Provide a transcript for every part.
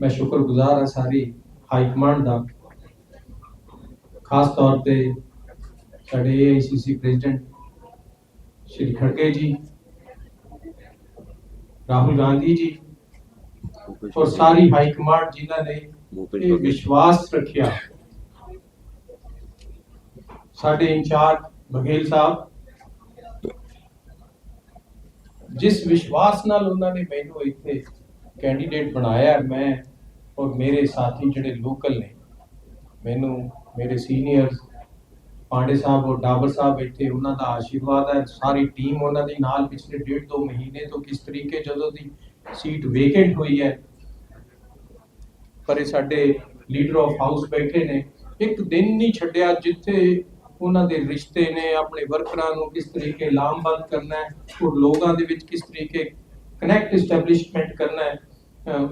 ਮੈਂ ਸ਼ੁਕਰਗੁਜ਼ਾਰ ਹਾਂ ਸਾਰੀ ਹਾਈ ਕਮਾਂਡ ਦਾ। ਖਾਸ ਤੌਰ ਤੇ ਸਾਡੇ ਏਆਈਸੀਸੀ ਪ੍ਰੈਜ਼ੀਡੈਂਟ ਸ਼੍ਰੀ ਖੜਗੇ ਜੀ ਰਾਹੁਲ ਗਾਂਧੀ ਜੀ ਔਰ ਸਾਰੀ ਹਾਈ ਕਮਾਂਡ ਜਿਨ੍ਹਾਂ ਨੇ ਇਹ ਵਿਸ਼ਵਾਸ ਰੱਖਿਆ। ਸਾਡੇ ਇੰਚਾਰਜ ਬਘੇਲ ਸਾਹਿਬ ਜਿਸ ਵਿਸ਼ਵਾਸ ਨਾਲ ਉਹਨਾਂ ਨੇ ਮੈਨੂੰ ਇੱਥੇ ਕੈਂਡੀਡੇਟ ਬਣਾਇਆ ਮੈਂ ਔਰ ਮੇਰੇ ਸਾਥੀ ਜਿਹੜੇ ਲੋਕਲ ਨੇ, ਮੈਨੂੰ ਮੇਰੇ ਸੀਨੀਅਰਸ ਪਾਂਡੇ ਸਾਹਿਬ ਔਰ ਡਾਬਰ ਸਾਹਿਬ ਇੱਥੇ ਉਹਨਾਂ ਦਾ ਆਸ਼ੀਰਵਾਦ ਹੈ। ਸਾਰੀ ਟੀਮ ਉਹਨਾਂ ਦੇ ਨਾਲ ਪਿਛਲੇ ਡੇਢ ਦੋ ਮਹੀਨੇ ਤੋਂ ਕਿਸ ਤਰੀਕੇ ਜਦੋਂ ਦੀ ਸੀਟ ਵੇਕੈਂਟ ਹੋਈ ਹੈ, ਪਰ ਇਹ ਸਾਡੇ ਲੀਡਰ ਆਫ ਹਾਊਸ ਬੈਠੇ ਨੇ। ਇੱਕ ਦਿਨ ਨਹੀਂ ਛੱਡਿਆ ਜਿੱਥੇ ਉਹਨਾਂ ਦੇ ਰਿਸ਼ਤੇ ਨੇ ਆਪਣੇ ਵਰਕਰਾਂ ਨੂੰ ਕਿਸ ਤਰੀਕੇ ਲਾਮਬੰਦ ਕਰਨਾ ਹੈ, ਔਰ ਲੋਕਾਂ ਦੇ ਵਿੱਚ ਕਿਸ ਤਰੀਕੇ ਕਨੈਕਟ ਐਸਟੈਬਲਿਸ਼ਮੈਂਟ ਕਰਨਾ ਹੈ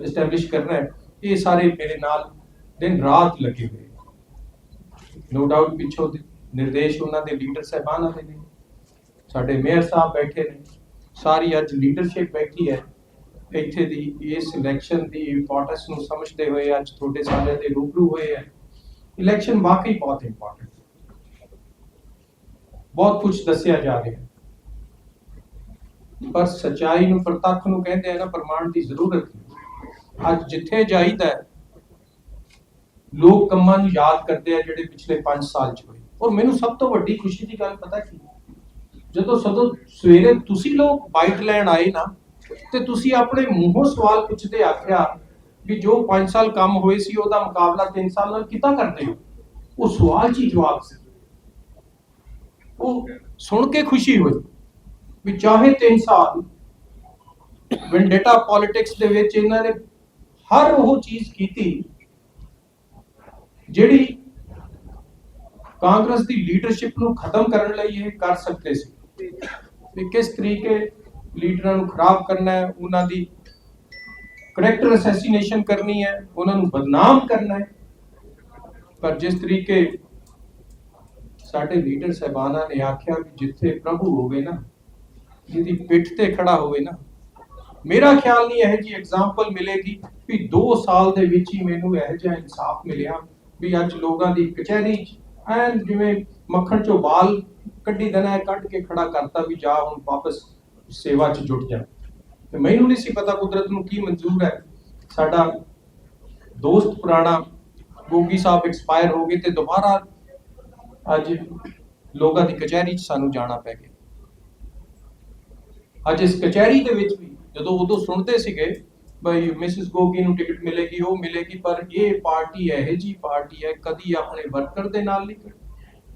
ਐਸਟੈਬਲਿਸ਼ ਕਰਨਾ ਹੈ। ਇਹ ਸਾਰੇ ਮੇਰੇ ਨਾਲ ਦਿਨ ਰਾਤ ਲੱਗੇ ਹੋਏ ਨੋ। ਡਾਊਟ ਪਿੱਛੋਂ ਨਿਰਦੇਸ਼ ਉਹਨਾਂ ਦੇ ਲੀਡਰ ਸਾਹਿਬਾਨਾਂ ਦੇ ਨੇ। ਸਾਡੇ ਮੇਅਰ ਸਾਹਿਬ ਬੈਠੇ ਨੇ। ਸਾਰੀ ਅੱਜ ਲੀਡਰਸ਼ਿਪ ਬੈਠੀ ਹੈ। ਇੱਥੇ ਦੀ ਇਸ ਇਲੈਕਸ਼ਨ ਦੀ ਇੰਪੋਰਟੈਂਸ ਨੂੰ ਸਮਝਦੇ ਹੋਏ ਅੱਜ ਤੁਹਾਡੇ ਸਾਰਿਆਂ ਦੇ ਰੂਬਰੂ ਹੋਏ ਹੈ। ਇਲੈਕਸ਼ਨ ਵਾਕਈ ਬਹੁਤ ਇੰਪੋਰਟੈਂਟ ਬਹੁਤ ਕੁਝ ਦੱਸਿਆ ਜਾ ਰਿਹਾ ਪਰ ਸਚਾਈ ਨੂੰ ਪ੍ਰਤੱਖ ਨੂੰ ਕਹਿੰਦੇ ਆ ਨਾ, ਪ੍ਰਮਾਣ ਦੀ ਜ਼ਰੂਰਤ ਅੱਜ ਜਿੱਥੇ ਜਾਈਦਾ ਲੋਕ ਕੰਮਾਂ ਨੂੰ ਯਾਦ ਕਰਦੇ ਆ ਜਿਹੜੇ ਪਿਛਲੇ 5 ਸਾਲ ਚ ਹੋਏ। ਔਰ ਮੈਨੂੰ ਸਭ ਤੋਂ ਵੱਡੀ ਖੁਸ਼ੀ ਦੀ ਗੱਲ ਪਤਾ ਕੀ ਜਦੋਂ ਸਦੋਂ ਸਵੇਰੇ ਤੁਸੀਂ ਲੋਕ ਬਾਈਟ ਲੈਣ ਆਏ ਨਾ, ਤੇ ਤੁਸੀਂ ਆਪਣੇ ਮੂੰਹੋਂ ਸਵਾਲ ਪੁੱਛਦੇ ਆਖਿਆ ਵੀ ਜੋ 5 ਸਾਲ ਕੰਮ ਹੋਏ ਸੀ, ਉਹਦਾ ਮੁਕਾਬਲਾ 3 ਸਾਲ ਨਾਲ ਕਿੱਦਾਂ ਕਰਦੇ ਹੋ? ਉਹ ਸਵਾਲ 'ਚ ਹੀ ਜਵਾਬ ਸੀ। ਉਹ ਸੁਣ ਕੇ ਖੁਸ਼ੀ ਹੋਈ ਵੀ ਚਾਹੇ 3 ਸਾਲ ਵੈਂਡੇਟਾ ਪੋਲਿਟਿਕਸ ਦੇ ਵਿੱਚ ਇਹਨਾਂ ਨੇ ਹਰ ਉਹ ਚੀਜ਼ ਕੀਤੀ ਜਿਹੜੀ ਕਾਂਗਰਸ ਦੀ ਲੀਡਰਸ਼ਿਪ ਨੂੰ ਖਤਮ ਕਰਨ ਲਈ ਇਹ ਕਰ ਸਕਦੇ ਸੀ। ਵੀ ਕਿਸ ਤਰੀਕੇ ਲੀਡਰਾਂ ਨੂੰ ਖਰਾਬ ਕਰਨਾ ਹੈ, ਉਹਨਾਂ ਦੀ ਕਰੈਕਟਰ ਅਸੈਸੀਨੇਸ਼ਨ ਕਰਨੀ ਹੈ, ਉਹਨਾਂ ਨੂੰ ਬਦਨਾਮ ਕਰਨਾ ਹੈ। ਪਰ ਜਿਸ ਤਰੀਕੇ ਸਾਡੇ ਲੀਡਰ ਸਹਿਬਾਨਾਂ ਨੇ ਆਖਿਆ ਵੀ ਜਿੱਥੇ ਪ੍ਰਭੂ ਹੋਵੇ ਨਾ, ਜਿਹਦੀ ਪਿੱਠ ਤੇ ਖੜਾ ਹੋਵੇ ਨਾ ਮੇਰਾ ਖਿਆਲ ਨਹੀਂ ਇਹ ਜੀ ਐਗਜ਼ਾਮਪਲ ਮਿਲੇਗੀ ਵੀ 2 ਸਾਲ ਦੇ ਵਿੱਚ ਹੀ ਮੈਨੂੰ ਇਹ ਜਿਹਾ ਇਨਸਾਫ ਮਿਲਿਆ ਵੀ ਅੱਜ ਲੋਕਾਂ ਦੀ ਕਚਹਿਰੀ ਐਨ ਜਿਵੇਂ ਮੱਖਣ ਚੋਂ ਬਾਲ ਕੱਢੀ ਦੇਣਾ, ਕੱਢ ਕੇ ਖੜਾ ਕਰਤਾ ਵੀ ਜਾ ਹੁਣ ਵਾਪਸ ਸੇਵਾ 'ਚ ਜੁਟ ਜਾ। ਤੇ ਮੈਨੂੰ ਨਹੀਂ ਸੀ ਪਤਾ ਕੁਦਰਤ ਨੂੰ ਕੀ ਮਨਜ਼ੂਰ ਹੈ। ਸਾਡਾ ਦੋਸਤ ਪੁਰਾਣਾ ਗੋਗੀ ਸਾਹਿਬ ਐਕਸਪਾਇਰ ਹੋ ਗਏ ਤੇ ਦੁਬਾਰਾ ਅੱਜ ਲੋਕਾਂ ਦੀ ਕਚਹਿਰੀ 'ਚ ਸਾਨੂੰ ਜਾਣਾ ਪੈ ਗਿਆ। ਅੱਜ ਇਸ ਕਚਹਿਰੀ ਦੇ ਵਿੱਚ ਵੀ ਜਦੋਂ ਉਦੋਂ ਸੁਣਦੇ ਸੀਗੇ, ਬਈ ਮਿਸਿਸ ਗੋਗੀ ਨੂੰ ਟਿਕਟ ਮਿਲੇਗੀ, ਉਹ ਮਿਲੇਗੀ, ਪਰ ਇਹ ਪਾਰਟੀ ਇਹੋ ਜੀ ਪਾਰਟੀ ਹੈ, ਕਦੀ ਆਪਣੇ ਵਰਕਰ ਦੇ ਨਾਲ ਨਹੀਂ ਖੜੀ,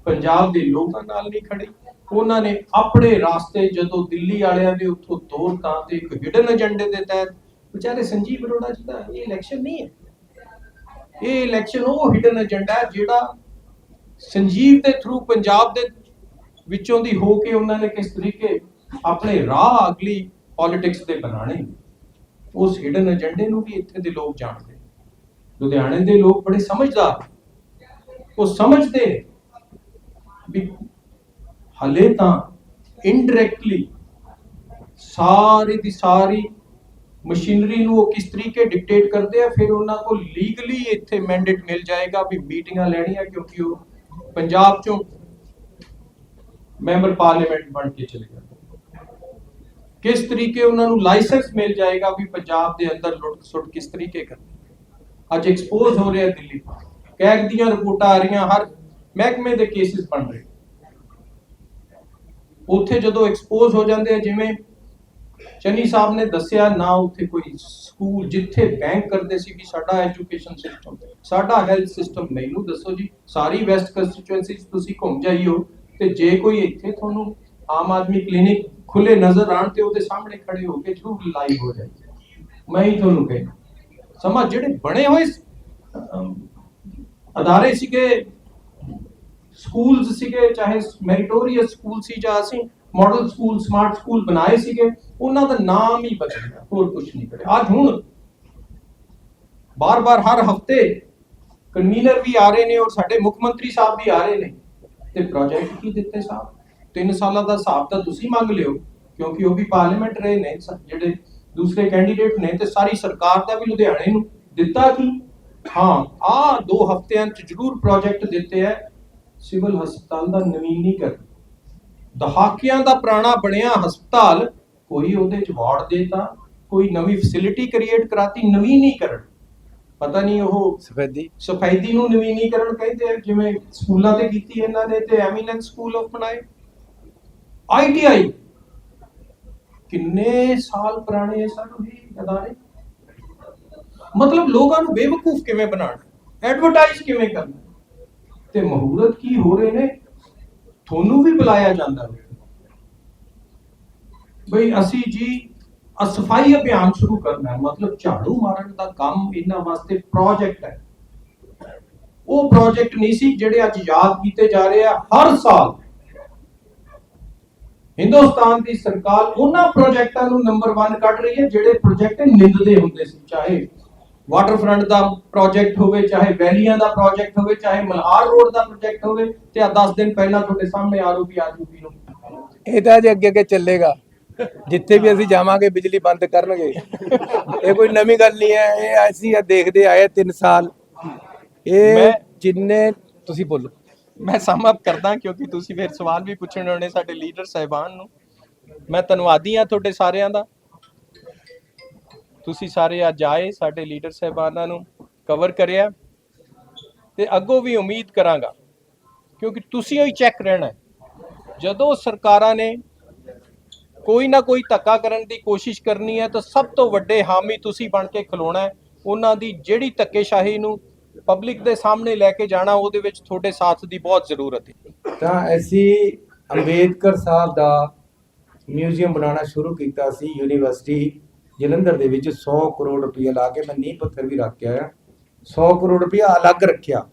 ਪੰਜਾਬ ਦੇ ਲੋਕਾਂ ਨਾਲ ਨਹੀਂ ਖੜੀ। ਉਹਨਾਂ ਨੇ ਆਪਣੇ ਰਾਸਤੇ ਜਦੋਂ ਦਿੱਲੀ ਵਾਲਿਆਂ ਦੇ ਉੱਥੋਂ ਤੋਰ ਤਾਂ ਤੇ ਇੱਕ ਹਿਡਨ ਏਜੰਡੇ ਦੇ ਤਹਿਤ, ਵਿਚਾਰੇ ਸੰਜੀਵ ਅਰੋੜਾ ਜੀ ਦਾ ਇਹ ਇਲੈਕਸ਼ਨ ਨਹੀਂ ਹੈ। ਇਹ ਇਲੈਕਸ਼ਨ ਉਹ ਹਿਡਨ ਏਜੰਡਾ ਹੈ ਜਿਹੜਾ ਸੰਜੀਵ ਦੇ ਥਰੂ ਪੰਜਾਬ ਦੇ ਵਿੱਚੋਂ ਦੀ ਹੋ ਕੇ ਉਹਨਾਂ ਨੇ ਕਿਸ ਤਰੀਕੇ ਆਪਣੇ ਰਾਹ ਅਗਲੀ ਪੋਲਿਟਿਕਸ ਦੇ ਬਣਾਣੇ ਉਸ ਹਿਡਨ ਏਜੰਡੇ ਨੂੰ ਵੀ ਇੱਥੇ ਦੇ ਲੋਕ ਜਾਣਦੇ। ਲੁਧਿਆਣੇ ਦੇ ਲੋਕ ਬੜੇ ਸਮਝਦਾਰ। ਉਹ ਸਮਝਦੇ ਵੀ ਹਲੇ ਤਾਂ ਇਨਡਾਇਰੈਕਟਲੀ ਸਾਰੀ ਦੀ ਸਾਰੀ ਮਸ਼ੀਨਰੀ ਨੂੰ ਉਹ ਕਿਸ ਤਰੀਕੇ ਡਿਕਟੇਟ ਕਰਦੇ ਆ, ਫਿਰ ਉਹਨਾਂ ਕੋਲ ਲੀਗਲੀ ਇੱਥੇ ਮੈਂਡੇਟ ਮਿਲ ਜਾਏਗਾ ਵੀ ਮੀਟਿੰਗਾਂ ਲੈਣੀਆਂ ਕਿਉਂਕਿ ਉਹ ਪੰਜਾਬ ਚੋਂ ਮੈਂਬਰ ਪਾਰਲੀਮੈਂਟ ਬਣ ਕੇ ਚਲੇ ਜਾਂਦੇ ਕਿਸ ਤਰੀਕੇ ਉਹਨਾਂ ਨੂੰ ਲਾਇਸੈਂਸ ਮਿਲ ਜਾਏਗਾ ਵੀ ਪੰਜਾਬ ਦੇ ਅੰਦਰ ਲੁੱਟ ਸੁੱਟ ਕਿਸ ਤਰੀਕੇ ਕਰਨੀ ਅੱਜ ਐਕਸਪੋਜ਼ ਹੋ ਰਿਹਾ ਦਿੱਲੀ ਕੈਗ ਦੀਆਂ ਰਿਪੋਰਟਾਂ ਆ ਰਹੀਆਂ, ਹਰ ਮਹਿਕਮੇ ਦੇ ਕੇਸਿਸ ਬਣ ਰਹੇ। ਉੱਥੇ ਜਦੋਂ ਐਕਸਪੋਜ਼ ਹੋ ਜਾਂਦੇ ਆ, ਜਿਵੇਂ ਚੰਨੀ ਸਾਹਿਬ ਨੇ ਦੱਸਿਆ, ਨਾ ਉੱਥੇ ਕੋਈ ਸਕੂਲ ਜਿੱਥੇ ਬੈਂਕ ਕਰਦੇ ਸੀ ਕਿ ਸਾਡਾ ਐਜੂਕੇਸ਼ਨ ਸਿਸਟਮ ਸਾਡਾ ਹੈਲਥ ਸਿਸਟਮ ਮੈਨੂੰ ਦੱਸੋ ਜੀ, ਸਾਰੀ ਵੈਸਟ ਕੰਸਟੀਚੁਐਂਸੀ ਤੁਸੀਂ ਘੁੰਮ ਜਾਈਓ ਤੇ ਜੇ ਕੋਈ ਇੱਥੇ ਤੁਹਾਨੂੰ ਆਮ ਆਦਮੀ ਕਲੀਨਿਕ ਖੁੱਲੇ ਨਜ਼ਰ ਆਣ ਤੇ ਉਹਦੇ ਸਾਹਮਣੇ ਖੜੇ ਹੋ ਕੇ ਜ਼ਰੂਰ ਲਾਈਵ ਹੋ ਜਾਈਏ। ਮੈਂ ਹੀ ਤੁਹਾਨੂੰ ਕਹਿੰਦਾ ਸਮਾਂ ਜਿਹੜੇ ਬਣੇ ਹੋਏ ਅਦਾਰੇ ਸੀਗੇ ਸਕੂਲਸ ਸੀਗੇ, ਚਾਹੇ ਮੈਰੀਟੋਰੀਅਸ ਸਕੂਲ ਸੀ ਜਾਂ ਅਸੀਂ ਮਾਡਲ ਸਕੂਲ ਸਮਾਰਟ ਸਕੂਲ ਬਣਾਏ ਸੀਗੇ, ਉਹਨਾਂ ਦਾ ਨਾਮ ਹੀ ਬਦਲਿਆ ਹੋਰ ਕੁਝ ਨਹੀਂ ਕਰਿਆ। ਅੱਜ ਹੁਣ ਬਾਰ-ਬਾਰ, ਹਰ ਹਫ਼ਤੇ ਕਨਵੀਨਰ ਵੀ ਆ ਰਹੇ ਨੇ ਔਰ ਸਾਡੇ ਮੁੱਖ ਮੰਤਰੀ ਸਾਹਿਬ ਵੀ ਆ ਰਹੇ ਨੇ। ਤੇ ਪ੍ਰੋਜੈਕਟ ਕੀ ਦਿੱਤੇ ਸਾਹਿਬ? 3 ਸਾਲਾਂ ਦਾ ਹਿਸਾਬ ਤਾਂ ਤੁਸੀਂ ਮੰਗ ਲਿਓ ਕਿਉਂਕਿ ਉਹ ਵੀ ਪਾਰਲੀਮੈਂਟ ਰਹੇ ਨੇ ਜਿਹੜੇ ਦੂਸਰੇ ਕੈਂਡੀਡੇਟ ਨੇ ਤੇ ਸਾਰੀ ਸਰਕਾਰ ਦਾ ਵੀ ਲੁਧਿਆਣੇ ਨੂੰ ਦਿੱਤਾ ਕੀ? ਹਾਂ ਆ ਦੋ ਹਫ਼ਤਿਆਂ ਚ ਜ਼ਰੂਰ ਪ੍ਰੋਜੈਕਟ ਦਿੱਤੇ ਹੈ ਸਿਵਲ ਹਸਪਤਾਲ ਦਾ ਨਵੀਨੀਕਰਨ। ਦਹਾਕਿਆਂ ਦਾ ਪੁਰਾਣਾ ਬਣਿਆ ਹਸਪਤਾਲ ਕੋਈ ਉਹਦੇ ਚ ਵਾਰਡ ਦੇਤਾ ਕੋਈ ਨਵੀਂ ਫੈਸਿਲਿਟੀ ਕ੍ਰੀਏਟ ਕਰਾਤੀ ਨਵੀਨੀਕਰਨ। ਪਤਾ ਨਹੀਂ ਉਹ ਸਫੈਦੀ। ਸਫੈਦੀ ਨੂੰ ਨਵੀਨੀਕਰਨ ਕਹਿੰਦੇ ਆ ਜਿਵੇਂ ਸਕੂਲਾਂ ਤੇ ਕੀਤੀ ਇਹਨਾਂ ਨੇ ਤੇ ਐਮੀਨੈਂਸ ਸਕੂਲ ਆਫ ਬਣਾਏ ਆਈਟੀਆਈ ਕਿੰਨੇ ਸਾਲ ਪੁਰਾਣੇ ਹੈ ਸਰ ਉਹ ਅਦਾਰੇ? ਮਤਲਬ ਲੋਕਾਂ ਨੂੰ ਬੇਵਕੂਫ ਕਿਵੇਂ ਬਣਾਉਣਾ? ਐਡਵਰਟਾਈਜ਼ ਕਿਵੇਂ ਕਰਨਾ? ਤੇ ਮਹੂਰਤ ਕੀ ਹੋ ਰਹੇ ਨੇ? ਤੁਹਾਨੂੰ ਵੀ ਬੁਲਾਇਆ ਜਾਂਦਾ ਬਈ ਅਸੀਂ ਜੀ ਅ ਸਫ਼ਾਈ ਅਭਿਆਨ ਸ਼ੁਰੂ ਕਰਨਾ ਹੈ। ਮਤਲਬ ਝਾੜੂ ਮਾਰਨ ਦਾ ਕੰਮ ਇਹਨਾਂ ਵਾਸਤੇ ਪ੍ਰੋਜੈਕਟ ਹੈ। ਉਹ ਪ੍ਰੋਜੈਕਟ ਨਹੀਂ ਸੀ ਜਿਹੜੇ ਅੱਜ ਯਾਦ ਕੀਤੇ ਜਾ ਰਹੇ ਆ। ਹਰ ਸਾਲ ਹਿੰਦੁਸਤਾਨ ਦੀ ਸਰਕਾਰ ਉਹਨਾਂ ਪ੍ਰੋਜੈਕਟਾਂ ਨੂੰ ਨੰਬਰ 1 ਕੱਢ ਰਹੀ ਹੈ ਜਿਹੜੇ ਪ੍ਰੋਜੈਕਟ ਨਿੰਦਦੇ ਹੁੰਦੇ ਸੀ ਚਾਹੇ ਵਾਟਰਫਰੰਟ ਦਾ ਪ੍ਰੋਜੈਕਟ ਹੋਵੇ ਚਾਹੇ ਵੈਲੀਆਂ ਦਾ ਪ੍ਰੋਜੈਕਟ ਹੋਵੇ ਚਾਹੇ ਮਲਹਾਰ ਰੋਡ ਦਾ ਪ੍ਰੋਜੈਕਟ ਹੋਵੇ ਤੇ ਆ 10 ਦਿਨ ਪਹਿਲਾਂ ਤੁਹਾਡੇ ਸਾਹਮਣੇ ਆਰੋਪੀ ਆਜੂਪੀ ਨੂੰ। ਇਹ ਤਾਂ ਜੇ ਅੱਗੇ ਅੱਗੇ ਚੱਲੇਗਾ ਜਿੱਥੇ ਵੀ ਅਸੀਂ ਜਾਵਾਂਗੇ ਬਿਜਲੀ ਬੰਦ ਕਰਨਗੇ। ਇਹ ਕੋਈ ਨਵੀਂ ਗੱਲ ਨਹੀਂ ਹੈ ਇਹ ਅਸੀਂ ਇਹ ਦੇਖਦੇ ਆਏ 3 ਸਾਲ। ਇਹ ਜਿੰਨੇ ਤੁਸੀਂ ਬੋਲੋ। ਮੈਂ ਸਮ ਅਪ ਕਰਦਾ ਕਿਉਂਕਿ ਤੁਸੀਂ ਫਿਰ ਸਵਾਲ ਵੀ ਪੁੱਛਣੇ ਹੋਣੇ ਸਾਡੇ ਲੀਡਰ ਸਾਹਿਬਾਨ ਨੂੰ। ਮੈਂ ਧੰਨਵਾਦੀ ਆ ਤੁਹਾਡੇ ਸਾਰਿਆਂ ਦਾ। ਤੁਸੀਂ ਸਾਰੇ ਅੱਜ ਆਏ ਸਾਡੇ ਲੀਡਰ ਸਾਹਿਬਾਨਾਂ ਨੂੰ ਕਵਰ ਕਰਿਆ। ਤੇ ਅੱਗੋਂ ਵੀ ਉਮੀਦ ਕਰਾਂਗਾ, ਕਿਉਂਕਿ ਤੁਸੀਂ ਹੀ ਚੈੱਕ ਰਹਿਣਾ ਜਦੋਂ ਸਰਕਾਰਾਂ ਨੇ ਕੋਈ ਨਾ ਕੋਈ ਧੱਕਾ ਕਰਨ ਦੀ ਕੋਸ਼ਿਸ਼ ਕਰਨੀ ਹੈ ਤਾਂ ਸਭ ਤੋਂ ਵੱਡੇ ਹਾਮੀ ਤੁਸੀਂ ਬਣ ਕੇ ਖਲੋਣਾ ਉਹਨਾਂ ਦੀ ਜਿਹੜੀ ਧੱਕੇਸ਼ਾਹੀ ਨੂੰ ਪਬਲਿਕ ਦੇ ਸਾਹਮਣੇ ਲੈ ਕੇ ਜਾਣਾ, ਉਹਦੇ ਵਿੱਚ ਤੁਹਾਡੇ ਸਾਥ ਦੀ ਬਹੁਤ ਜ਼ਰੂਰਤ ਹੈ। ਤਾਂ ਅਸੀਂ ਅੰਬੇਦਕਰ ਸਾਹਿਬ ਦਾ ਮਿਊਜ਼ੀਅਮ ਬਣਾਉਣਾ ਸ਼ੁਰੂ ਕੀਤਾ ਸੀ, ਯੂਨੀਵਰਸਿਟੀ ਜਲੰਧਰ ਦੇ ਵਿੱਚ 100 ਕਰੋੜ ਰੁਪਏ ਲਾ ਕੇ ਮੈਂ ਨੀਂਹ ਪੱਥਰ ਵੀ ਰੱਖ ਕੇ ਆਇਆ। 100 ਕਰੋੜ ਰੁਪਏ ਅਲੱਗ ਰੱਖਿਆ।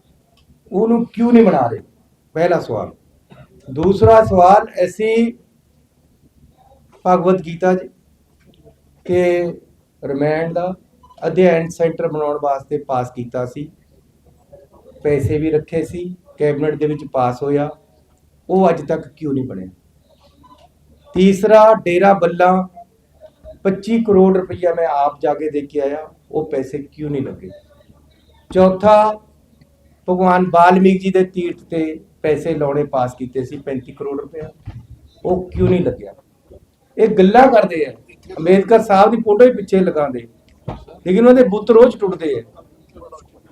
ਉਹਨੂੰ ਕਿਉਂ ਨਹੀਂ ਬਣਾ ਰਹੇ? ਪਹਿਲਾ ਸਵਾਲ। ਦੂਸਰਾ ਸਵਾਲ, ਅਸੀਂ ਭਗਵਤ ਗੀਤਾ ਜੀ ਕਿ ਰਮਾਇਣ ਦਾ ਅਧਿਐਨ ਸੈਂਟਰ ਬਣਾਉਣ ਵਾਸਤੇ ਪਾਸ ਕੀਤਾ ਸੀ। ਪੈਸੇ ਵੀ ਰੱਖੇ ਸੀ, ਕੈਬਨਿਟ ਦੇ ਵਿੱਚ ਪਾਸ ਹੋਇਆ। ਉਹ ਅੱਜ ਤੱਕ ਕਿਉਂ ਨਹੀਂ ਬਣਿਆ? ਤੀਸਰਾ, ਡੇਰਾ ਬੱਲਾ। 25 ਕਰੋੜ ਰੁਪਈਆ ਮੈਂ ਆਪ ਜਾ ਕੇ ਦੇ ਕੇ ਆਇਆ, ਉਹ ਪੈਸੇ ਕਿਉਂ ਨਹੀਂ ਲੱਗੇ? ਚੌਥਾ, ਭਗਵਾਨ ਵਾਲਮੀਕ ਜੀ ਦੇ ਤੀਰਥ ਤੇ ਪੈਸੇ ਲਾਉਣੇ ਪਾਸ ਕੀਤੇ ਸੀ 35 ਕਰੋੜ ਰੁਪਇਆ ਉਹ ਕਿਉਂ ਨਹੀਂ ਲੱਗਿਆ? ਇਹ ਗੱਲਾਂ ਕਰਦੇ ਆ। ਅੰਬੇਦਕਰ ਸਾਹਿਬ ਦੀ ਫੋਟੋ ਹੀ ਪਿੱਛੇ ਲਗਾਉਂਦੇ। ਲੇਕਿਨ ਉਹਦੇ ਬੁੱਤ ਰੋਜ਼ ਟੁੱਟਦੇ ਆ।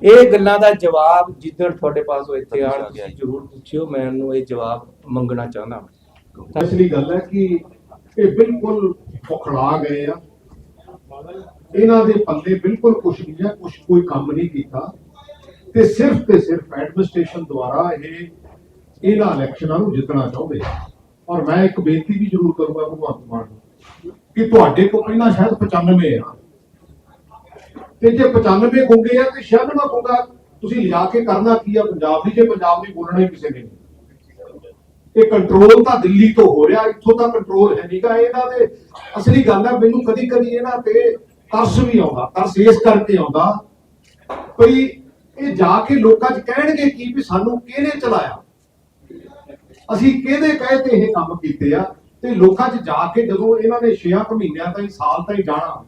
ਇਹ ਗੱਲਾਂ ਦਾ ਜਵਾਬ ਜਿੱਦਣ ਤੁਹਾਡੇ ਪਾਸ ਉਹ ਇੱਥੇ ਆਣ ਤੁਸੀਂ ਜ਼ਰੂਰ ਪੁੱਛਿਓ ਮੈਂ ਉਹਨੂੰ ਇਹ ਜਵਾਬ ਮੰਗਣਾ ਚਾਹੁੰਦਾ ਅਸਲੀ ਗੱਲ ਹੈ ਕਿ ਇਹ ਬਿਲਕੁਲ ਫੁਖੜਾ ਗਏ ਆ। ਇਹਨਾਂ ਦੇ ਪੱਲੇ ਬਿਲਕੁਲ ਕੁਝ ਨਹੀਂ ਹੈ ਕੁਝ ਕੋਈ ਕੰਮ ਨਹੀਂ ਕੀਤਾ। ਤੇ ਸਿਰਫ ਤੇ ਸਿਰਫ ਐਡਮਿਨਿਸਟ੍ਰੇਸ਼ਨ ਦੁਆਰਾ ਇਹ ਇਹਨਾਂ ਇਲੈਕਸ਼ਨਾਂ ਨੂੰ ਜਿੱਤਣਾ ਚਾਹੁੰਦੇ ਆ। ਔਰ ਮੈਂ ਇੱਕ ਬੇਨਤੀ ਵੀ ਜ਼ਰੂਰ ਕਰੂੰਗਾ ਭਗਵੰਤ ਮਾਨ ਨੂੰ ਕਿ ਤੁਹਾਡੇ ਕੋਲ ਪਹਿਲਾਂ ਸ਼ਾਇਦ 95 ਆ। ਤੇ ਜੇ 95 ਗੁੰਗੇ ਆ ਤੇ 96 ਗੁੰਗਾ ਤੁਸੀਂ ਲਿਆ ਕੇ ਕਰਨਾ ਕੀ ਆ? ਪੰਜਾਬ ਦੀ ਜੇ ਪੰਜਾਬ ਦੀ ਬੋਲਣਾ ਹੀ ਕਿਸੇ ਨੇ। ਇਹ ਕੰਟਰੋਲ ਤਾਂ ਦਿੱਲੀ ਤੋਂ ਹੋ ਰਿਹਾ, ਇੱਥੋਂ ਤਾਂ ਕੰਟਰੋਲ ਹੈ ਨਹੀਂਗਾ ਇਹਨਾਂ ਦੇ ਅਸਲੀ ਗੱਲ ਹੈ ਮੈਨੂੰ ਕਦੀ ਕਦੀ ਇਹਨਾਂ ਤੇ ਤਰਸ ਵੀ ਆਉਂਦਾ, ਤਰਸ ਇਸ ਕਰਕੇ ਆਉਂਦਾ। ਭਈ ਇਹ ਜਾ ਕੇ ਲੋਕਾਂ 'ਚ ਕਹਿਣਗੇ ਕੀ ਵੀ ਸਾਨੂੰ ਕਿਹਨੇ ਚਲਾਇਆ? ਅਸੀਂ ਕਿਹਦੇ ਕਹੇ ਤੇ ਇਹ ਕੰਮ ਕੀਤੇ ਆ? ਤੇ ਲੋਕਾਂ 'ਚ ਜਾ ਕੇ ਜਦੋਂ ਇਹਨਾਂ ਨੇ 6 ਮਹੀਨਿਆਂ ਤਾਈਂ, ਸਾਲ ਤਾਈਂ ਜਾਣਾ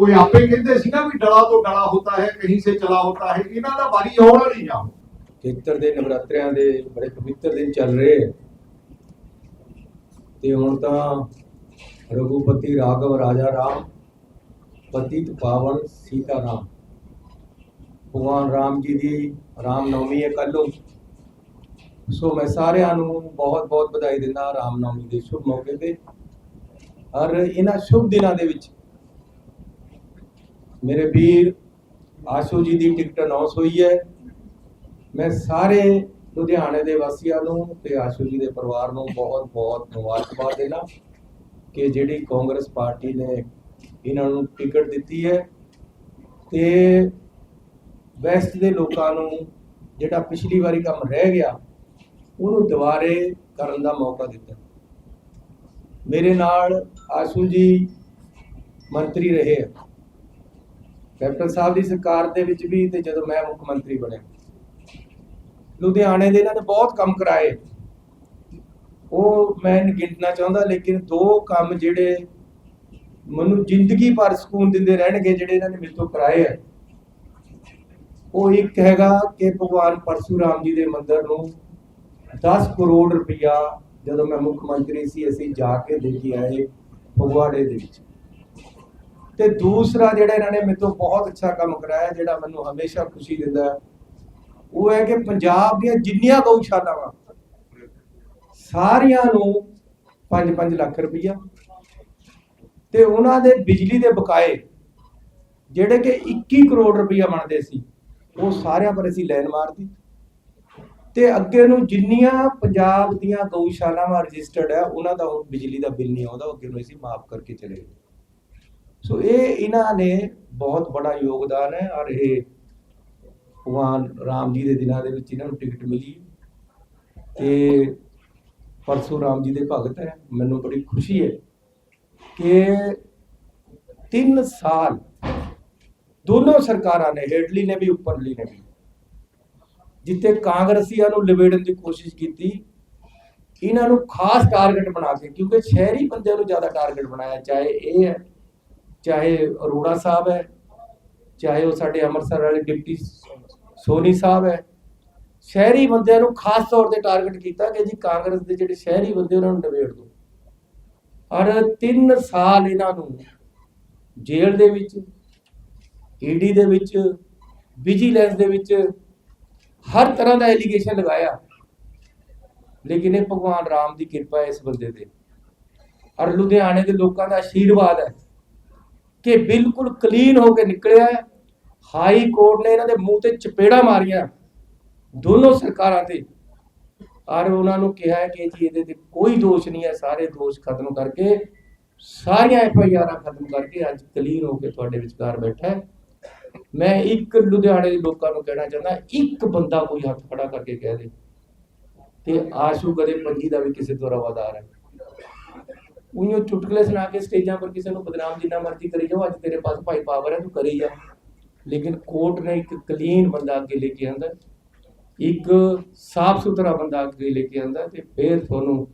ਉਹ ਆਪੇ ਕਹਿੰਦੇ ਸੀ ਨਾ ਵੀ ਡਲਾ ਤੋਂ ਡਲਾ ਹੁੰਦਾ ਹੈ, ਕਹੀਂ ਸੇ ਚਲਾ ਹੁੰਦਾ ਹੈ। ਇਹਨਾਂ ਦਾ ਵਾਰੀ ਆਉਣ ਵਾਲੀ ਆ। ਖੇਤਰ ਦੇ ਨਵਰਾਤਰਿਆਂ ਦੇ ਬੜੇ ਪਵਿੱਤਰ ਦਿਨ ਚੱਲ ਰਹੇ। ਤੇ ਹੁਣ ਤਾਂ ਰਘੂਪਤੀ ਰਾਘਵ, ਰਾਜਾ ਰਾਮ, ਪਤਿਤ ਪਾਵਨ ਸੀਤਾ ਰਾਮ ਭਗਵਾਨ ਰਾਮ ਜੀ ਦੀ ਰਾਮ ਨੌਮੀ ਹੈ ਕੱਲੋਂ ਸੋ ਮੈਂ ਸਾਰਿਆਂ ਨੂੰ ਬਹੁਤ ਬਹੁਤ ਵਧਾਈ ਦਿੰਦਾ ਰਾਮ ਨੌਮੀ ਦੇ ਸ਼ੁਭ ਮੌਕੇ ਤੇ। ਔਰ ਇਹਨਾਂ ਸ਼ੁਭ ਦਿਨਾਂ ਦੇ ਵਿੱਚ ਮੇਰੇ ਵੀਰ ਆਸ਼ੂ ਜੀ ਦੀ ਟਿਕਟ ਅਨਾਉਂਸ ਹੋਈ ਹੈ। ਮੈਂ ਸਾਰੇ ਲੁਧਿਆਣੇ ਦੇ ਵਾਸੀਆਂ ਨੂੰ ਤੇ ਆਸ਼ੂ ਜੀ ਦੇ ਪਰਿਵਾਰ ਨੂੰ ਬਹੁਤ ਬਹੁਤ ਮੁਬਾਰਕਬਾਦ ਦੇਣਾ ਕਿ ਜਿਹੜੀ ਕਾਂਗਰਸ ਪਾਰਟੀ ਨੇ ਇਹਨਾਂ ਨੂੰ ਟਿਕਟ ਦਿੱਤੀ ਹੈ ਤੇ ਵੈਸਟ ਦੇ ਲੋਕਾਂ ਨੂੰ ਜਿਹੜਾ ਪਿਛਲੀ ਵਾਰੀ ਕੰਮ ਰਹਿ ਗਿਆ, ਉਹਨੂੰ ਦੁਬਾਰੇ ਕਰਨ ਦਾ ਮੌਕਾ ਦਿੱਤਾ। ਮੇਰੇ ਨਾਲ ਆਸ਼ੂ ਜੀ ਮੰਤਰੀ ਰਹੇ ਆ। ਕੈਪਟਨ ਸਾਹਿਬ ਦੀ ਸਰਕਾਰ ਦੇ ਵਿੱਚ ਵੀ ਤੇ ਜਦੋਂ ਮੈਂ ਮੁੱਖ ਮੰਤਰੀ ਬਣਿਆ, ਲੁਧਿਆਣੇ ਦੇ ਇਹਨਾਂ ਨੇ ਬਹੁਤ ਕੰਮ ਕਰਾਏ। ਉਹ ਮੈਂ ਗਿਣਨਾ ਚਾਹੁੰਦਾ, ਲੇਕਿਨ ਦੋ ਕੰਮ ਜਿਹੜੇ ਮੈਨੂੰ ਜ਼ਿੰਦਗੀ ਭਰ ਸਕੂਨ ਦਿੰਦੇ ਰਹਿਣਗੇ ਜਿਹੜੇ ਇਹਨਾਂ ਨੇ ਮੇਰੇ ਤੋਂ ਕਰਾਏ ਆ। ਉਹ ਇੱਕ ਹੈਗਾ ਕਿ ਭਗਵਾਨ ਪਰਸ਼ੂਰਾਮ ਜੀ ਦੇ ਮੰਦਿਰ ਨੂੰ 10 ਕਰੋੜ ਰੁਪਇਆ ਜਦੋਂ ਮੈਂ ਮੁੱਖ ਮੰਤਰੀ ਸੀ, ਅਸੀਂ ਜਾ ਕੇ ਦੇਖੀ ਆਏ ਫਗਵਾੜੇ ਦੇ ਵਿੱਚ। ਤੇ ਦੂਸਰਾ ਜਿਹੜਾ ਇਹਨਾਂ ਨੇ ਮੇਰੇ ਤੋਂ ਬਹੁਤ ਅੱਛਾ ਕੰਮ ਕਰਾਇਆ, ਜਿਹੜਾ ਮੈਨੂੰ ਹਮੇਸ਼ਾ ਖੁਸ਼ੀ ਦਿੰਦਾ ਉਹ ਹੈ ਕਿ ਪੰਜਾਬ ਦੀਆਂ ਜਿੰਨੀਆਂ ਗਊਸ਼ਾਲਾਵਾਂ, ਸਾਰੀਆਂ ਨੂੰ 5-5 ਲੱਖ ਰੁਪਈਆ ਤੇ ਉਹਨਾਂ ਦੇ ਬਿਜਲੀ ਦੇ ਬਕਾਏ, ਜਿਹੜੇ ਕਿ 21 ਕਰੋੜ ਰੁਪਈਆ ਬਣਦੇ ਸੀ, ਉਹ ਸਾਰਿਆਂ ਪਰ ਅਸੀਂ ਲੈਣ ਮਾਰਤੀ। ਤੇ ਅੱਗੇ ਨੂੰ ਜਿੰਨੀਆਂ ਪੰਜਾਬ ਦੀਆਂ ਗਊਸ਼ਾਲਾਵਾਂ ਰਜਿਸਟਰਡ ਹੈ, ਉਹਨਾਂ ਦਾ ਬਿਜਲੀ ਦਾ ਬਿੱਲ ਨਹੀਂ ਆਉਂਦਾ ਅੱਗੇ ਨੂੰ ਅਸੀਂ ਮਾਫ ਕਰਕੇ ਚਲੇ ਗਏ। ਸੋ ਇਹ ਇਹਨਾਂ ਨੇ ਬਹੁਤ ਬੜਾ ਯੋਗਦਾਨ ਹੈ ਔਰ ਇਹ ਭਗਵਾਨ ਰਾਮ ਜੀ ਦੇ ਦਿਨਾਂ ਦੇ ਵਿੱਚ ਇਹਨਾਂ ਨੂੰ ਟਿਕਟ ਮਿਲੀ। ਤੇ ਪਰਸ਼ੂਰਾਮ ਜੀ ਦੇ ਭਗਤ ਹੈ। ਮੈਨੂੰ ਬੜੀ ਖੁਸ਼ੀ ਹੈ ਕਿ 3 ਸਾਲ ਦੋਨੋਂ ਸਰਕਾਰਾਂ ਨੇ ਹੇਡਲੀ ਨੇ ਵੀ, ਉੱਪਰਲੀ ਨੇ ਵੀ, ਜਿੱਥੇ ਕਾਂਗਰਸੀਆਂ ਨੂੰ ਲਿਬੇੜਨ ਦੀ ਕੋਸ਼ਿਸ਼ ਕੀਤੀ, ਇਹਨਾਂ ਨੂੰ ਖਾਸ ਟਾਰਗੇਟ ਬਣਾ ਕੇ, ਕਿਉਂਕਿ ਸ਼ਹਿਰੀ ਬੰਦਿਆਂ ਨੂੰ ਜ਼ਿਆਦਾ ਟਾਰਗੇਟ ਬਣਾਇਆ, ਚਾਹੇ ਇਹ ਹੈ ਚਾਹੇ ਅਰੋੜਾ ਸਾਹਿਬ ਹੈ, ਚਾਹੇ ਉਹ ਸਾਡੇ ਅੰਮ੍ਰਿਤਸਰ ਵਾਲੇ ਡਿਪਟੀ ਸੋਨੀ ਸਾਹਿਬ ਹੈ, ਸ਼ਹਿਰੀ ਬੰਦਿਆਂ ਨੂੰ ਖਾਸ ਤੌਰ ਤੇ ਟਾਰਗੇਟ ਕੀਤਾ ਕਿ ਜੀ ਕਾਂਗਰਸ ਦੇ ਜਿਹੜੇ ਸ਼ਹਿਰੀ ਬੰਦੇ ਉਹਨਾਂ ਨੂੰ ਨਿਬੇੜ ਦਿਓ ਔਰ 3 ਸਾਲ ਇਹਨਾਂ ਨੂੰ ਜੇਲ੍ਹ ਦੇ ਵਿੱਚ, ਈਡੀ ਦੇ ਵਿੱਚ ਵਿਜੀਲੈਂਸ ਦੇ ਵਿੱਚ ਹਰ ਤਰ੍ਹਾਂ ਦਾ ਐਲੀਗੇਸ਼ਨ ਲਗਾਇਆ। ਲੇਕਿਨ ਇਹ ਭਗਵਾਨ ਰਾਮ ਦੀ ਕਿਰਪਾ ਹੈ ਇਸ ਬੰਦੇ ਤੇ। ਔਰ ਲੁਧਿਆਣੇ ਦੇ ਲੋਕਾਂ ਦਾ ਆਸ਼ੀਰਵਾਦ ਹੈ। ਕਿ ਬਿਲਕੁਲ ਕਲੀਨ ਹੋ ਕੇ ਨਿਕਲਿਆ ਹੈ। ਹਾਈ ਕੋਰਟ ਨੇ ਇਹਨਾਂ ਦੇ ਮੂੰਹ ਤੇ ਚਪੇੜਾ ਮਾਰੀਆਂ ਦੋਨੋਂ ਸਰਕਾਰਾਂ ਤੇ। ਔਰ ਉਹਨਾਂ ਨੂੰ ਕਿਹਾ ਕਿ ਜੀ ਇਹਦੇ ਤੇ ਕੋਈ ਦੋਸ਼ ਨਹੀਂ ਹੈ। ਸਾਰੇ ਦੋਸ਼ ਖਤਮ ਕਰਕੇ, ਸਾਰੀਆਂ ਐਫ ਆਈ ਆਰਾਂ ਖਤਮ ਕਰਕੇ ਅੱਜ ਕਲੀਨ ਹੋ ਕੇ ਤੁਹਾਡੇ ਵਿਚਕਾਰ ਬੈਠਾ ਹੈ। ਮੈਂ ਇੱਕ ਲੁਧਿਆਣੇ ਦੇ ਲੋਕਾਂ ਨੂੰ ਕਹਿਣਾ ਚਾਹੁੰਦਾ, ਇੱਕ ਬੰਦਾ ਕੋਈ ਹੱਥ ਖੜਾ ਕਰਕੇ ਕਹਿ ਦੇ। ਤੇ ਆਸ਼ੂ ਕਦੇ ਪੰਜੀ ਦਾ ਵੀ ਕਿਸੇ ਤੋਂ ਰਵਾਦਾਰ ਹੈ। ਉਹਨੂੰ ਚੁਟਕਲੇ ਸੁਣਾ ਕੇ ਸਟੇਜਾਂ ਪਰ ਕਿਸੇ ਨੂੰ ਬਦਨਾਮ ਜਿੰਨਾ ਮਰਜ਼ੀ ਕਰੀ ਜਾਓ, ਅੱਜ ਤੇਰੇ ਪਾਸ ਭਾਈ ਪਾਵਰ ਹੈ, ਤੂੰ ਕਰੀ ਜਾ। ਲੇਕਿਨ ਕੋਰਟ ਨੇ ਇੱਕ ਕਲੀਨ ਬੰਦਾ ਅੱਗੇ ਲੈ ਕੇ ਆਂਦਾ, ਇੱਕ ਸਾਫ਼ ਸੁਥਰਾ ਬੰਦਾ ਅੱਗੇ ਲੈ ਕੇ ਆਂਦਾ ਤੇ ਫਿਰ ਤੁਹਾਨੂੰ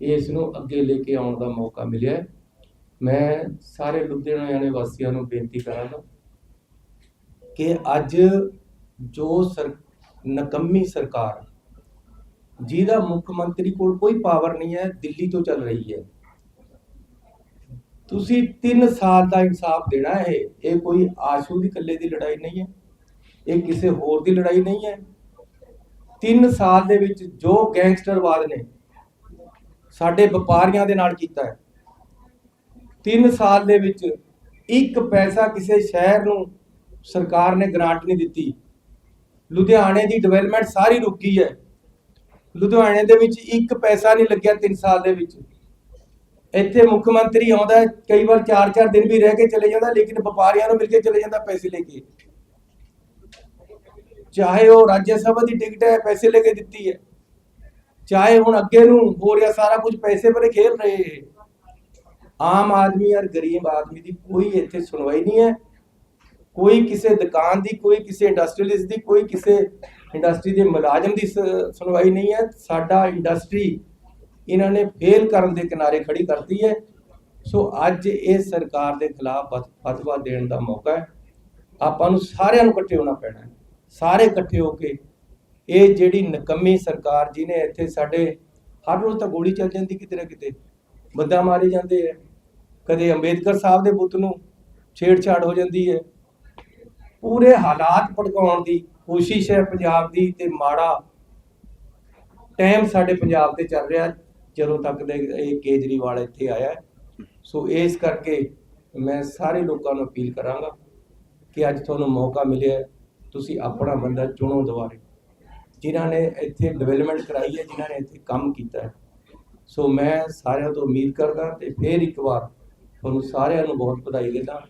ਇਸ ਨੂੰ ਅੱਗੇ ਲੈ ਕੇ ਆਉਣ ਦਾ ਮੌਕਾ ਮਿਲਿਆ ਮੈਂ ਸਾਰੇ ਲੁਧਿਆਣਾ ਲੁਧਿਆਣੇ ਵਾਸੀਆਂ ਨੂੰ ਬੇਨਤੀ ਕਰਾਂਗਾ ਕਿ ਅੱਜ ਜੋ ਸਰ, ਨਕੰਮੀ ਸਰਕਾਰ, ਜਿਹਦਾ ਮੁੱਖ ਮੰਤਰੀ ਕੋਲ ਕੋਈ ਪਾਵਰ ਨਹੀਂ ਹੈ, ਦਿੱਲੀ ਤੋਂ ਚੱਲ ਰਹੀ ਹੈ। ਤੁਸੀਂ 3 ਸਾਲ ਦਾ ਇਨਸਾਫ ਦੇਣਾ ਹੈ, ਇਹ ਕੋਈ ਆਸ਼ੂ ਦੀ ਇਕੱਲੇ ਦੀ ਲੜਾਈ ਨਹੀਂ ਹੈ, ਇਹ ਕਿਸੇ ਹੋਰ ਦੀ ਲੜਾਈ ਨਹੀਂ ਹੈ। 3 ਸਾਲ ਦੇ ਵਿੱਚ ਜੋ ਗੈਂਗਸਟਰਵਾਦ ਨੇ, ਸਾਡੇ ਵਪਾਰੀਆਂ ਦੇ ਨਾਲ ਕੀਤਾ ਹੈ। 3 ਸਾਲ ਦੇ ਵਿੱਚ ਇੱਕ ਪੈਸਾ ਕਿਸੇ ਸ਼ਹਿਰ ਨੂੰ ਸਰਕਾਰ ਨੇ ਗ੍ਰਾਂਟ ਨਹੀਂ ਦਿੱਤੀ। ਲੁਧਿਆਣੇ ਦੀ ਡਿਵੈਲਪਮੈਂਟ ਸਾਰੀ ਰੁਕੀ ਹੈ। ਲੁਧਿਆਣੇ ਦੇ ਵਿੱਚ ਇੱਕ ਪੈਸਾ ਨਹੀਂ ਲੱਗਿਆ 3 ਸਾਲ ਦੇ ਵਿੱਚ। ਇੱਥੇ ਮੁੱਖ ਮੰਤਰੀ ਆਉਂਦਾ ਹੈ, ਕਈ ਵਾਰ 4-4 ਦਿਨ ਵੀ ਰਹਿ ਕੇ ਚਲੇ ਜਾਂਦਾ ਲੇਕਿਨ ਵਪਾਰੀਆਂ ਨੂੰ ਮਿਲ ਕੇ ਚਲੇ ਜਾਂਦਾ ਪੈਸੇ ਲੈ ਕੇ। ਚਾਹੇ ਉਹ ਰਾਜ ਸਭਾ ਦੀ ਟਿਕਟ ਹੈ ਪੈਸੇ ਲੈ ਕੇ ਦਿੱਤੀ ਹੈ। ਚਾਹੇ ਹੁਣ ਅੱਗੇ ਨੂੰ ਹੋ ਰਿਹਾ ਸਾਰਾ ਕੁਝ ਪੈਸੇ ਪਰ ਖੇਲ ਰਹੇ ਹੈ। ਆਮ ਆਦਮੀ ਔਰ ਗਰੀਬ ਆਦਮੀ ਦੀ ਕੋਈ ਇੱਥੇ ਸੁਣਵਾਈ ਨਹੀਂ ਹੈ। ਕੋਈ ਕਿਸੇ ਦੁਕਾਨ ਦੀ ਕੋਈ ਕਿਸੇ ਇੰਡਸਟਰੀਅਲਿਸਟ ਦੀ ਕੋਈ ਕਿਸੇ ਇੰਡਸਟਰੀ ਦੇ ਮੁਲਾਜ਼ਮ ਦੀ ਸ- ਸੁਣਵਾਈ ਨਹੀਂ ਹੈ। ਸਾਡਾ ਇੰਡਸਟਰੀ ਇਹਨਾਂ ਨੇ ਫੇਲ ਕਰਨ ਦੇ ਕਿਨਾਰੇ ਖੜੀ ਕਰਤੀ ਹੈ। ਸੋ ਅੱਜ ਇਹ ਸਰਕਾਰ ਦੇ ਖਿਲਾਫ ਫਤ- ਫਤਵਾ ਦੇਣ ਦਾ ਮੌਕਾ ਹੈ। ਆਪਾਂ ਨੂੰ ਸਾਰਿਆਂ ਨੂੰ ਇਕੱਠੇ ਹੋਣਾ ਪੈਣਾ ਹੈ। ਸਾਰੇ ਇਕੱਠੇ ਹੋ ਕੇ ਇਹ ਜਿਹੜੀ ਨਕਮੀ ਸਰਕਾਰ ਜਿਹਨੇ ਇੱਥੇ ਸਾਡੇ ਹਰ ਰੋਜ਼ ਤਾਂ ਗੋਲੀ ਚੱਲ ਜਾਂਦੀ ਕਿਤੇ ਨਾ ਕਿਤੇ, ਬੰਦਾ ਮਾਰੇ ਜਾਂਦੇ ਹੈ ਕਦੇ ਅੰਬੇਦਕਰ ਸਾਹਿਬ ਦੇ ਬੁੱਤ ਨੂੰ ਛੇੜਛਾੜ ਹੋ ਜਾਂਦੀ ਹੈ। ਪੂਰੇ ਹਾਲਾਤ ਭੜਕਾਉਣ ਦੀ ਕੋਸ਼ਿਸ਼ ਹੈ ਪੰਜਾਬ ਦੀ ਤੇ ਮਾੜਾ ਟਾਈਮ ਸਾਡੇ ਪੰਜਾਬ ਤੇ ਚੱਲ ਰਿਹਾ। ਜਦੋਂ ਤੱਕ ਦੇ ਇਹ ਕੇਜਰੀਵਾਲ ਇੱਥੇ ਆਇਆ ਸੋ ਇਸ ਕਰਕੇ ਮੈਂ ਸਾਰੇ ਲੋਕਾਂ ਨੂੰ ਅਪੀਲ ਕਰਾਂਗਾ ਕਿ ਅੱਜ ਤੁਹਾਨੂੰ ਮੌਕਾ ਮਿਲਿਆ ਤੁਸੀਂ ਆਪਣਾ ਬੰਦਾ ਚੁਣੋ ਦੁਬਾਰੇ। ਜਿਨ੍ਹਾਂ ਨੇ ਇੱਥੇ ਡਿਵੈਲਪਮੈਂਟ ਕਰਾਈ ਹੈ, ਜਿਨ੍ਹਾਂ ਨੇ ਇੱਥੇ ਕੰਮ ਕੀਤਾ ਹੈ। ਸੋ ਮੈਂ ਸਾਰਿਆਂ ਤੋਂ ਉਮੀਦ ਕਰਦਾ ਤੇ ਫਿਰ ਇੱਕ ਵਾਰ ਤੁਹਾਨੂੰ ਸਾਰਿਆਂ ਨੂੰ ਬਹੁਤ ਵਧਾਈ ਦਿੰਦਾ।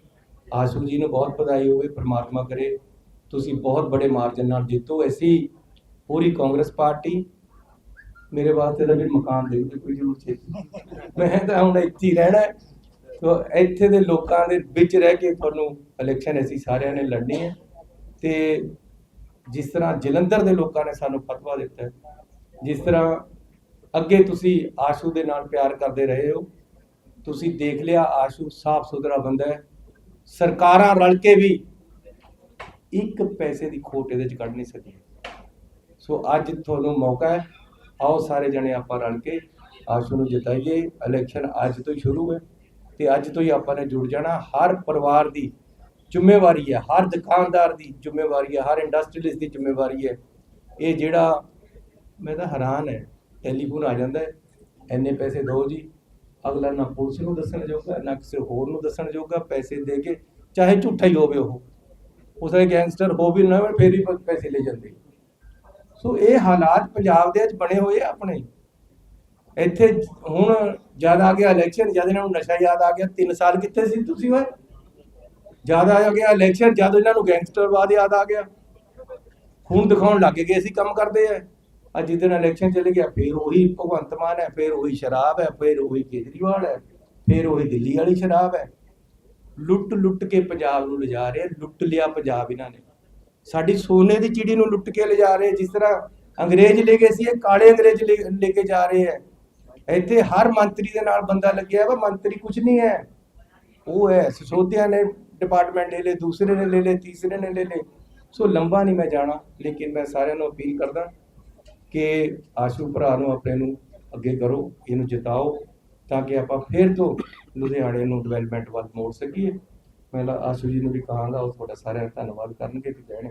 ਆਸ਼ੂ ਜੀ ਨੂੰ ਬਹੁਤ ਵਧਾਈ ਹੋਵੇ, ਪ੍ਰਮਾਤਮਾ ਕਰੇ। ਤੁਸੀਂ ਬਹੁਤ ਬੜੇ ਮਾਰਜਨ ਨਾਲ ਜਿੱਤੋ। ਐਸੀ ਪੂਰੀ ਕਾਂਗਰਸ ਪਾਰਟੀ ਮੇਰੇ ਵਾਸਤੇ ਤਾਂ ਵੀ ਮਕਾਨ ਦੇ ਦਿਓ ਕੋਈ ਜ਼ਰੂਰ ਛੇਤੀ ਮੈਂ ਤਾਂ ਹੁਣ ਇੱਥੇ ਹੀ ਰਹਿਣਾ ਤੋ ਇੱਥੇ ਦੇ ਲੋਕਾਂ ਦੇ ਵਿੱਚ ਰਹਿ ਕੇ ਤੁਹਾਨੂੰ ਇਲੈਕਸ਼ਨ ਅਸੀਂ ਸਾਰਿਆਂ ਨੇ ਲੜਨੀ ਹੈ। ਤੇ ਜਿਸ ਤਰ੍ਹਾਂ ਜਲੰਧਰ ਦੇ ਲੋਕਾਂ ਨੇ ਸਾਨੂੰ ਫਤਵਾ ਦਿੱਤਾ ਜਿਸ ਤਰ੍ਹਾਂ ਅੱਗੇ ਤੁਸੀਂ ਆਸ਼ੂ ਦੇ ਨਾਲ ਪਿਆਰ ਕਰਦੇ ਰਹੇ ਹੋ, ਤੁਸੀਂ ਦੇਖ ਲਿਆ ਆਸ਼ੂ ਸਾਫ਼ ਸੁਥਰਾ ਬੰਦਾ ਹੈ। ਸਰਕਾਰਾਂ ਰਲ ਕੇ ਵੀ ਇੱਕ ਪੈਸੇ ਦੀ ਖੋਟ ਇਹਦੇ ਚ ਕੱਢ ਨਹੀਂ ਸਕੀਆਂ। ਸੋ ਅੱਜ ਤੁਹਾਨੂੰ ਮੌਕਾ ਹੈ ਆਓ ਸਾਰੇ ਜਣੇ ਆਪਾਂ ਰਲ ਕੇ ਆਸ਼ੂ ਨੂੰ ਜਿਤਾਈਏ। ਇਲੈਕਸ਼ਨ ਅੱਜ ਤੋਂ ਹੀ ਸ਼ੁਰੂ ਹੈ ਤੇ ਅੱਜ ਤੋਂ ਹੀ ਆਪਾਂ ਨੇ ਜੁੜ ਜਾਣਾ। ਹਰ ਪਰਿਵਾਰ ਦੀ ਜ਼ਿੰਮੇਵਾਰੀ ਹੈ ਹਰ ਦੁਕਾਨਦਾਰ ਦੀ ਜ਼ਿੰਮੇਵਾਰੀ ਹੈ ਹਰ ਇੰਡਸਟਰੀਅਲਿਸਟ ਦੀ ਜ਼ਿੰਮੇਵਾਰੀ ਹੈ। ਇਹ ਜਿਹੜਾ ਮੈਂ ਤਾਂ ਹੈਰਾਨ ਹੈ ਟੈਲੀਫੋਨ ਆ ਜਾਂਦਾ ਹੈ ਇੰਨੇ ਪੈਸੇ ਦਿਓ ਜੀ। ਅਗਲਾ ਨਾ ਪੁਲਿਸ ਨੂੰ ਦੱਸਣ ਜੋਗਾ ਨਾ ਕਿਸੇ ਹੋਰ ਨੂੰ ਦੱਸਣ ਜੋਗਾ ਪੈਸੇ ਦੇ ਕੇ ਚਾਹੇ ਝੂਠਾ ਹੀ ਹੋਵੇ ਉਹ। ਉਸਦੇ ਗੈਂਗਸਟਰ ਹੋ ਵੀ ਨਾ ਹੋਵੇ, ਫੇਰ ਹੀ ਪੈਸੇ ਲੈ ਜਾਂਦੇ। ਸੋ ਇਹ ਹਾਲਾਤ ਪੰਜਾਬ ਦੇ ਵਿੱਚ ਬਣੇ ਹੋਏ ਆ ਆਪਣੇ। ਇੱਥੇ ਹੁਣ ਜਦ ਆ ਗਿਆ ਇਲੈਕਸ਼ਨ ਜਦ ਇਹਨਾਂ ਨੂੰ ਨਸ਼ਾ ਯਾਦ ਆ ਗਿਆ 3 ਸਾਲ ਕਿੱਥੇ ਸੀ ਤੁਸੀਂ ਓਏ? ਜਦ ਆ ਗਿਆ ਇਲੈਕਸ਼ਨ ਜਦ ਇਹਨਾਂ ਨੂੰ ਗੈਂਗਸਟਰਵਾਦ ਯਾਦ ਆ ਗਿਆ। ਖੂਨ ਦਿਖਾਉਣ ਲੱਗ ਗਏ ਅਸੀਂ ਕੰਮ ਕਰਦੇ ਆ। ਅੱਜ ਜਿੱਦਣ ਇਲੈਕਸ਼ਨ ਚਲੇ ਗਿਆ, ਫੇਰ ਉਹੀ ਭਗਵੰਤ ਮਾਨ ਹੈ, ਫੇਰ ਉਹੀ ਸ਼ਰਾਬ ਹੈ, ਫੇਰ ਉਹੀ ਕੇਜਰੀਵਾਲ ਹੈ, ਫੇਰ ਉਹੀ ਦਿੱਲੀ ਵਾਲੀ ਸ਼ਰਾਬ ਹੈ। ਲੁੱਟ ਲੁੱਟ ਕੇ ਪੰਜਾਬ ਨੂੰ ਲਿਜਾ ਰਹੇ ਲੁੱਟ ਲਿਆ ਪੰਜਾਬ ਇਹਨਾਂ ਨੇ। ਸਾਡੀ ਸੋਨੇ ਦੀ ਚਿੜੀ ਨੂੰ ਲੁੱਟ ਕੇ ਲਿਜਾ ਰਹੇ ਜਿਸ ਤਰ੍ਹਾਂ ਅੰਗਰੇਜ਼ ਲੈ ਗਏ ਸੀ, ਇਹ ਕਾਲੇ ਅੰਗਰੇਜ਼ ਲੈ ਲੈ ਕੇ ਜਾ ਰਹੇ ਹੈ। ਇੱਥੇ ਹਰ ਮੰਤਰੀ ਦੇ ਨਾਲ ਬੰਦਾ ਲੱਗਿਆ ਵਾ, ਮੰਤਰੀ ਕੁਝ ਨਹੀਂ ਹੈ। ਉਹ ਹੈ ਸਿਸੋਦੀਆ ਨੇ ਡਿਪਾਰਟਮੈਂਟ ਲੈ ਲਏ, ਦੂਸਰੇ ਨੇ ਲੈ ਲਏ, ਤੀਸਰੇ ਨੇ ਲੈ ਲਏ। ਸੋ ਲੰਬਾ ਨਹੀਂ ਮੈਂ ਜਾਣਾ, ਲੇਕਿਨ ਮੈਂ ਸਾਰਿਆਂ ਨੂੰ ਅਪੀਲ ਕਰਦਾ ਕਿ ਆਸ਼ੂ ਭਰਾ ਨੂੰ ਆਪਣੇ ਨੂੰ ਅੱਗੇ ਕਰੋ, ਇਹਨੂੰ ਜਿਤਾਓ, ਤਾਂ ਕਿ ਆਪਾਂ ਫਿਰ ਤੋਂ ਲੁਧਿਆਣੇ ਨੂੰ ਡਿਵੈਲਪਮੈਂਟ ਵੱਲ ਮੋੜ ਸਕੀਏ। ਮੈਂ ਆਸ਼ੂ ਜੀ ਨੂੰ ਵੀ ਕਹਾਂਗਾ, ਉਹ ਤੁਹਾਡਾ ਸਾਰਿਆਂ ਦਾ ਧੰਨਵਾਦ ਕਰਨਗੇ ਕਿ ਕਹਿਣਗੇ